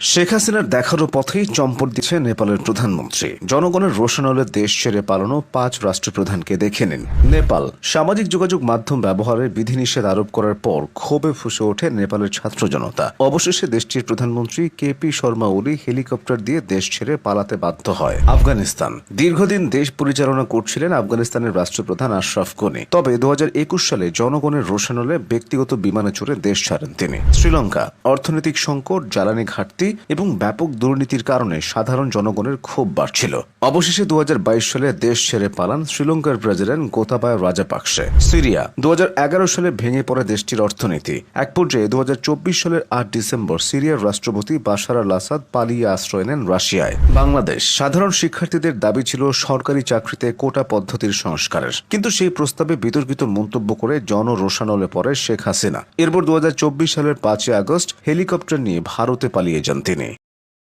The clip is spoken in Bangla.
শেখ হাসিনার দেখানো পথেই চম্পট দিচ্ছে নেপালের প্রধানমন্ত্রী। জনগণের রোশনলে দেশ ছেড়ে পালানো পাঁচ রাষ্ট্রপ্রধানকে দেখে নিন। নেপাল, সামাজিক যোগাযোগ মাধ্যম ব্যবহারে বিধিনিষেধ আরোপ করার পর ক্ষোভে ফুসে ওঠে নেপালের ছাত্র জনতা। অবশেষে দেশটির প্রধানমন্ত্রী কে পি শর্মা ওলি হেলিকপ্টার দিয়ে দেশ ছেড়ে পালাতে বাধ্য হয়। আফগানিস্তান, দীর্ঘদিন দেশ পরিচালনা করছিলেন আফগানিস্তানের রাষ্ট্রপ্রধান আশরাফ গনি। তবে দু হাজার একুশ সালে জনগণের রোশনলে ব্যক্তিগত বিমানে চড়ে দেশ ছাড়েন তিনি। শ্রীলঙ্কা, অর্থনৈতিক সংকট, জ্বালানি ঘাটতি এবং ব্যাপক দুর্নীতির কারণে সাধারণ জনগণের ক্ষোভ বাড়ছিল। অবশেষে দু হাজার বাইশ সালে দেশ ছেড়ে পালান শ্রীলঙ্কার প্রেসিডেন্ট গোতাবায় রাজাপাকসে। সিরিয়া দু হাজার এগারো সালে ভেঙে পড়ে দেশটির অর্থনীতি। এক পর্যায়ে দু হাজার চব্বিশ সালের আট ডিসেম্বর সিরিয়ার রাষ্ট্রপতি বাশার আল আসাদ পালিয়ে আশ্রয় নেন রাশিয়ায়। বাংলাদেশ, সাধারণ শিক্ষার্থীদের দাবি ছিল সরকারি চাকরিতে কোটা পদ্ধতির সংস্কারের। কিন্তু সেই প্রস্তাবে বিতর্কিত মন্তব্য করে জনরোষানলে পড়ে শেখ হাসিনা। এরপর দু হাজার চব্বিশ সালের পাঁচই আগস্ট হেলিকপ্টার নিয়ে ভারতে পালিয়ে যান। তিনি।